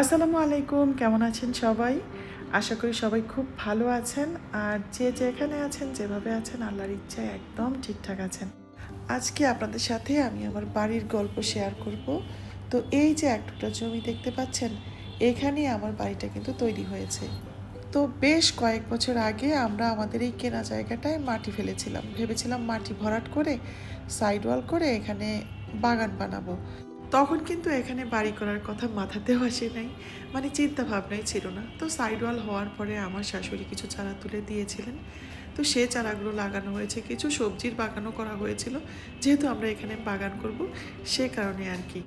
আসসালামু আলাইকুম, কেমন আছেন সবাই? আশা করি সবাই খুব ভালো আছেন। আর যে যেখানে আছেন, যেভাবে আছেন, আল্লাহর ইচ্ছায় একদম ঠিকঠাক আছেন। আজকে আপনাদের সাথে আমি আমার বাড়ির গল্প শেয়ার করব। তো এই যে এক টুকরা জমি দেখতে পাচ্ছেন, এখানেই আমার বাড়িটা কিন্তু তৈরি হয়েছে। তো বেশ কয়েক বছর আগে আমরা আমাদের এই কেনা জায়গাটায় মাটি ফেলেছিলাম। ভেবেছিলাম মাটি ভরাট করে সাইড ওয়াল করে এখানে বাগান বানাবো। তখন কিন্তু এখানে বাড়ি করার কথা মাথাতেও আসে নাই। মানে চিন্তা ভাবনাই ছিল না। তো সাইড ওয়াল হওয়ার পরে আমার শাশুড়ি কিছু চারা তুলে দিয়েছিলেন। তো সে চারাগুলো লাগানো হয়েছে, কিছু সবজির বাগানও করা হয়েছিল। যেহেতু আমরা এখানে বাগান করব, সে কারণে আর কি।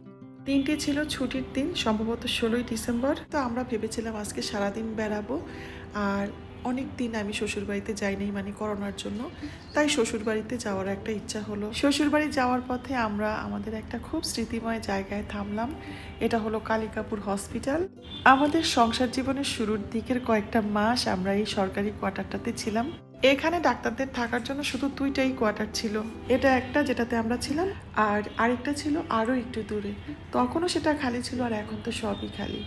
দিনটি ছিল ছুটির দিন, সম্ভবত ষোলোই ডিসেম্বর। তো আমরা ভেবেছিলাম আজকে সারাদিন বেড়াবো। আর অনেক দিন আমি শ্বশুরবাড়িতে যাইনি মানে করোনার জন্য। তাই শ্বশুরবাড়িতে যাওয়ার একটা ইচ্ছা হলো। শ্বশুরবাড়ি যাওয়ার পথে আমরা আমাদের একটা খুব স্মৃতিময় জায়গায় থামলাম। এটা হলো কালিকাপুর হসপিটাল। আমাদের সংসার জীবনের শুরুর দিকের কয়েকটা মাস আমরা এই সরকারি কোয়ার্টারটাতে ছিলাম। এখানে ডাক্তারদের থাকার জন্য শুধু দুইটাই কোয়ার্টার ছিল। এটা একটা যেটাতে আমরা ছিলাম আর আরেকটা ছিল আরও একটু দূরে। তখনও সেটা খালি ছিল আর এখন তো সবই খালি।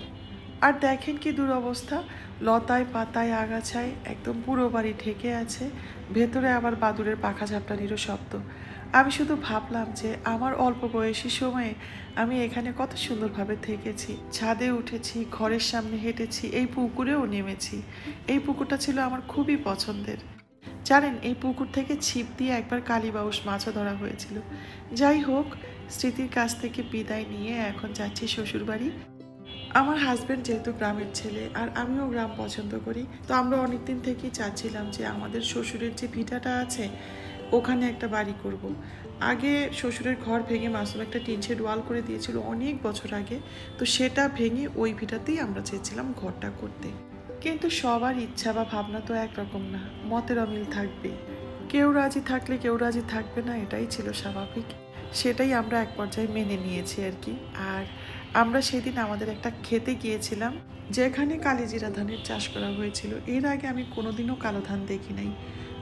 আর দেখেন কি দুরবস্থা। লতায়, পাতায়, আগাছায় একদম পুরো বাড়ি ঢেকে আছে। ভেতরে আবার বাদুরের পাখা ঝাপটানিরও শব্দ। আমি শুধু ভাবলাম যে আমার অল্প বয়সী সময়ে আমি এখানে কত সুন্দরভাবে থেকেছি। ছাদে উঠেছি, ঘরের সামনে হেঁটেছি, এই পুকুরেও নেমেছি। এই পুকুরটা ছিল আমার খুবই পছন্দের। জানেন, এই পুকুর থেকে ছিপ দিয়ে একবার কালীবাউস মাছও ধরা হয়েছিল। যাই হোক, স্মৃতির কাছ থেকে বিদায় নিয়ে এখন যাচ্ছি শ্বশুরবাড়ি। আমার হাজব্যান্ড যেহেতু গ্রামের ছেলে আর আমিও গ্রাম পছন্দ করি, তো আমরা অনেকদিন থেকেই চাচ্ছিলাম যে আমাদের শ্বশুরের যে ভিটাটা আছে, ওখানে একটা বাড়ি করব। আগে শ্বশুরের ঘর ভেঙে মাসুম একটা টিন শেড ওয়াল করে দিয়েছিল অনেক বছর আগে, তো সেটা ভেঙে ওই ভিটাতেই আমরা চেয়েছিলাম ঘরটা করতে। কিন্তু সবার ইচ্ছা বা ভাবনা তো একরকম না, মতের অমিল থাকবে কেউ রাজি থাকলে কেউ রাজি থাকবে না, এটাই ছিল স্বাভাবিক। সেটাই আমরা এক পর্যায়ে মেনে নিয়েছি আর কি। আর আমরা সেদিন আমাদের একটা খেতে গিয়েছিলাম, যেখানে কালিজিরা ধানের চাষ করা হয়েছিল। এর আগে আমি কোনোদিনও কালো ধান দেখি নাই।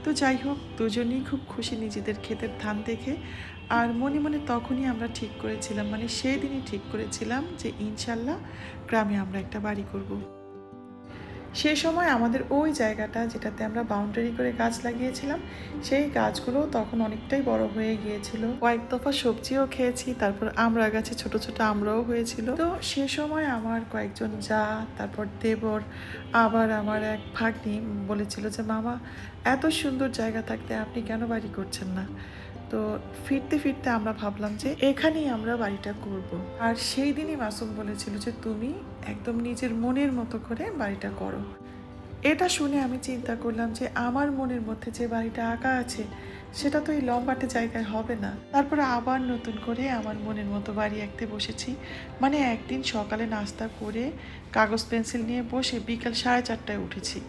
তো যাই হোক, দুজনেই খুব খুশি নিজেদের ক্ষেতের ধান দেখে। আর মনে মনে তখনই আমরা ঠিক করেছিলাম মানে সেই দিনই ঠিক করেছিলাম যে ইনশাল্লাহ গ্রামে আমরা একটা বাড়ি করব। সেই সময় আমাদের ওই জায়গাটা যেটাতে আমরা বাউন্ডারি করে গাছ লাগিয়েছিলাম, সেই গাছগুলো তখন অনেকটাই বড় হয়ে গিয়েছিল। কয়েক দফা সবজিও খেয়েছি, তারপর আমরা গাছে ছোট ছোট আমরাও হয়েছিল। তো সে সময় আমার কয়েকজন যা, তারপর দেবর, আবার আমার এক ভাগ্নি বলেছিল যে, মামা, এত সুন্দর জায়গা থাকতে আপনি কেন বাড়ি করছেন না? তো ফিরতে ফিরতে আমরা ভাবলাম যে, এখানেই আমরা বাড়িটা করব। আর সেই দিনই মাসুম বলেছিল যে, তুমি একদম নিজের মনের মতো করে বাড়িটা করো। এটা শুনে আমি চিন্তা করলাম যে আমার মনের মধ্যে যে বাড়িটা আঁকা আছে, সেটা তো এই লম্বাটে জায়গায় হবে না। তারপরে আবার নতুন করে আমার মনের মতো বাড়ি একতে বসেছি। মানে একদিন সকালে নাস্তা করে কাগজ পেন্সিল নিয়ে বসে বিকাল সাড়ে চারটায় উঠেছি।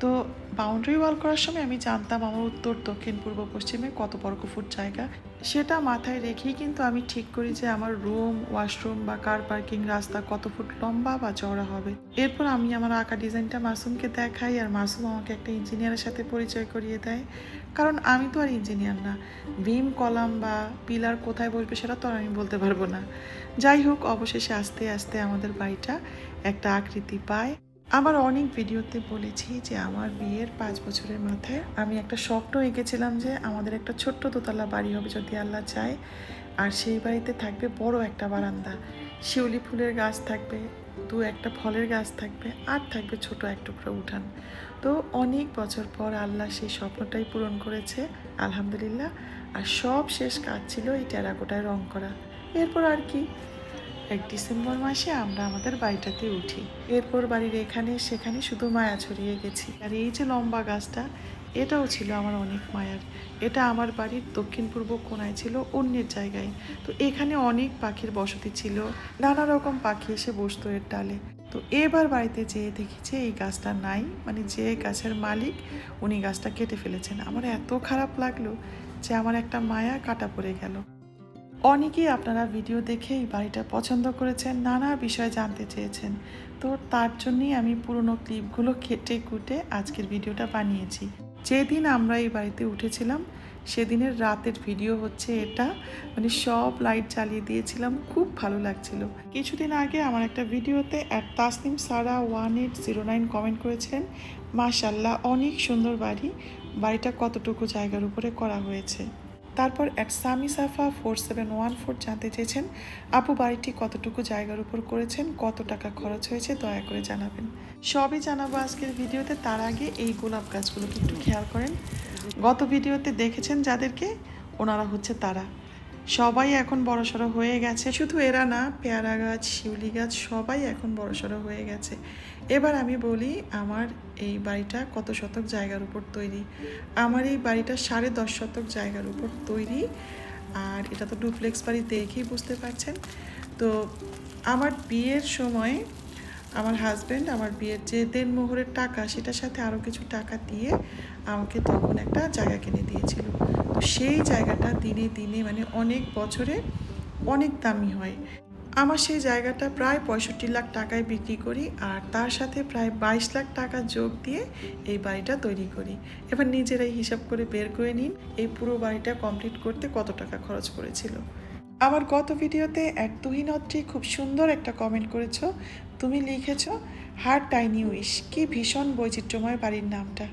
তো বাউন্ডারি ওয়াল করার সময় আমি জানতাম আমার উত্তর দক্ষিণ, পূর্ব, পশ্চিমে কত বর্গ ফুট জায়গা। সেটা মাথায় রেখেই কিন্তু আমি ঠিক করি যে আমার রুম ওয়াশরুম বা কার পার্কিং রাস্তা কত ফুট লম্বা বা চওড়া হবে। এরপর আমি আমার আঁকা ডিজাইনটা মাসুমকে দেখাই আর মাসুম আমাকে একটা ইঞ্জিনিয়ারের সাথে পরিচয় করিয়ে দেয়। কারণ আমি তো আর ইঞ্জিনিয়ার না। বিম কলাম বা পিলার কোথায় বসবে সেটা তো আর আমি বলতে পারব না। যাই হোক, অবশেষে আস্তে আস্তে আমাদের বাড়িটা একটা আকৃতি পায়। আমার অনেক ভিডিওতে বলেছি যে আমার বিয়ের পাঁচ বছরের মাথায় আমি একটা স্বপ্ন এঁকেছিলাম যে আমাদের একটা ছোট্ট দোতলা বাড়ি হবে যদি আল্লাহ চায়। আর সেই বাড়িতে থাকবে বড় একটা বারান্দা। শিউলি ফুলের গাছ থাকবে, দু একটা ফলের গাছ থাকবে, আর থাকবে ছোট এক টুকরো উঠান। তো অনেক বছর পর আল্লাহ সেই স্বপ্নটাই পূরণ করেছে, আলহামদুলিল্লাহ। আর সব শেষ কাজ ছিল এই টেরাকোটায় রং করা। এরপর আর কি? এক ডিসেম্বর মাসে আমরা আমাদের বাড়িটাতে উঠি। এরপর বাড়ির এখানে সেখানে শুধু মায়া ছড়িয়ে গেছি। আর এই যে লম্বা গাছটা, এটাও ছিল আমার অনেক মায়ার। এটা আমার বাড়ির দক্ষিণ পূর্ব কোনায় ছিল, অন্যের জায়গায়। তো এখানে অনেক পাখির বসতি ছিল, নানা রকম পাখি এসে বসতো এর ডালে। তো এবার বাড়িতে যেয়ে দেখি যে এই গাছটা নাই মানে যে গাছের মালিক, উনি গাছটা কেটে ফেলেছেন। আমার এত খারাপ লাগল যে আমার একটা মায়া কাটা পড়ে গেল। অনেকেই আপনারা ভিডিও দেখে এই বাড়িটা পছন্দ করেছেন, নানা বিষয় জানতে চেয়েছেন। তো তার জন্যই আমি পুরনো ক্লিপগুলো কেটে কুটে আজকের ভিডিওটা বানিয়েছি। যেদিন আমরা এই বাড়িতে উঠেছিলাম, সেদিনের রাতের ভিডিও হচ্ছে এটা। মানে সব লাইট জ্বালিয়ে দিয়েছিলাম, খুব ভালো লাগছিল। কিছুদিন আগে আমার একটা ভিডিওতে at Tasnim Sara one eight zero nine comment করেছেন মাশাল্লাহ অনেক সুন্দর বাড়ি। বাড়িটা কতটুকু জায়গার উপরে করা হয়েছে? তারপর at Sami Safa four seven one four জানতে চেয়েছেন, আপু, বাড়িটি কতটুকু জায়গার উপর করেছেন? কত টাকা খরচ হয়েছে? দয়া করে জানাবেন। সবই জানাব আজকের ভিডিওতে। তার আগে এই গোলাপ গাছগুলোকে একটু খেয়াল করেন। গত ভিডিওতে দেখেছেন যাদেরকে? ওনারা হচ্ছে তারা। সবাই এখন বড়সড় হয়ে গেছে। শুধু এরা না, পেয়ারা গাছ, শিউলি গাছ, সবাই এখন বড়সড় হয়ে গেছে। এবার আমি বলি আমার এই বাড়িটা কত শতক জায়গার উপর তৈরি। আমার এই বাড়িটা সাড়ে দশ শতক জায়গার উপর তৈরি। আর এটা তো ডুপ্লেক্স বাড়ি দেখেই বুঝতে পারছেন। তো আমার বিয়ের সময় আমার হাজব্যান্ড আমার বিয়ের যে দেড় মোহরের টাকা সেটার সাথে আরও কিছু টাকা দিয়ে আমাকে তখন একটা জায়গা কিনে দিয়েছিল। তো সেই জায়গাটা দিনে দিনে মানে অনেক বছরে অনেক দামি হয়। আমার সেই জায়গাটা প্রায় পঁয়ষট্টি লাখ টাকায় বিক্রি করি আর তার সাথে প্রায় বাইশ লাখ টাকা যোগ দিয়ে এই বাড়িটা তৈরি করি। এবার নিজেরাই হিসাব করে বের করে নিন, এই পুরো বাড়িটা কমপ্লিট করতে কত টাকা খরচ করেছিল। আমার গত ভিডিওতে এক তুহিনত্রী খুব সুন্দর একটা কমেন্ট করেছ তুমি লিখেছো, হার টাইনি উইশ, কি ভীষণ বৈচিত্র্যময় বাড়ির নামটা।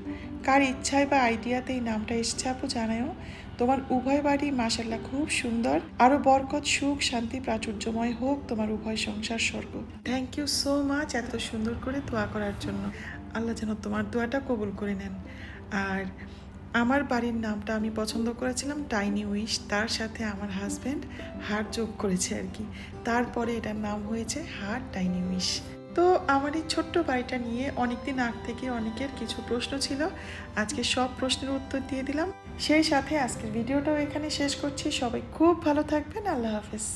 কার ইচ্ছায় বা আইডিয়াতে এই নামটা এসছে আপু জানায়ও। তোমার উভয় বাড়ি মাসাল্লাহ খুব সুন্দর। আরও বরকত, সুখ, শান্তি, প্রাচুর্যময় হোক তোমার উভয় সংসার স্বর্গ। থ্যাংক ইউ সো মাচ এত সুন্দর করে দোয়া করার জন্য। আল্লাহ যেন তোমার দোয়াটা কবুল করে নেন। আর আমার বাড়ির নামটা আমি পছন্দ করেছিলাম টাইনি উইশ তার সাথে আমার হাজব্যান্ড হার্ট যোগ করেছে আর কি। তারপরে এটার নাম হয়েছে হার্ট টাইনি উইশ তো আমার এই ছোট্ট বাড়িটা নিয়ে অনেকদিন আগ থেকে অনেকের কিছু প্রশ্ন ছিল। আজকে সব প্রশ্নের উত্তর দিয়ে দিলাম। সেই সাথে আজকের ভিডিওটাও এখানে শেষ করছি। সবাই খুব ভালো থাকবেন। আল্লাহ হাফেজ।